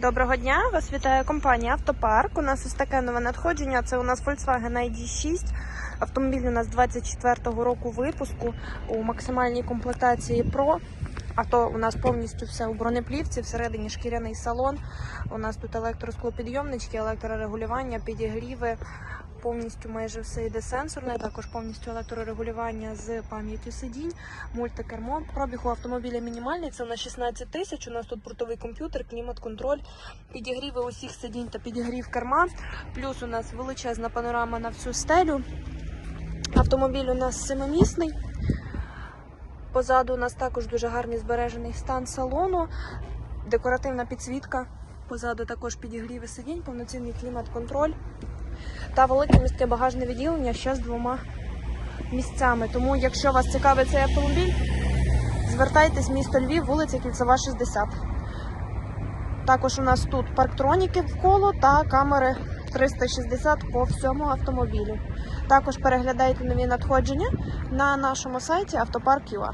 Доброго дня! Вас вітає компанія Автопарк. У нас ось таке нове надходження. Це у нас Volkswagen ID6. Автомобіль у нас 24-го року випуску у максимальній комплектації Pro. А то у нас повністю все у бронеплівці, всередині шкіряний салон. У нас тут електросклопідйомнички, електрорегулювання, підігріви. Повністю майже все йде сенсорне, також повністю електрорегулювання з пам'яттю сидінь, мультикермо. Пробіг у автомобіля мінімальний, це на 16 тисяч. У нас тут портовий комп'ютер, клімат-контроль, підігріви усіх сидінь та підігрів керма. Плюс у нас величезна панорама на всю стелю. Автомобіль у нас семимісний. Позаду у нас також дуже гарний збережений стан салону, декоративна підсвітка. Позаду також підігріви сидінь, повноцінний клімат-контроль та велике міське багажне відділення ще з двома місцями. Тому, якщо вас цікавить цей автомобіль, звертайтесь місто Львів, вулиця Кільцева, 60. Також у нас тут парктроніки вколо та камери 360 по всьому автомобілю. Також переглядайте нові надходження на нашому сайті Автопарк.ua.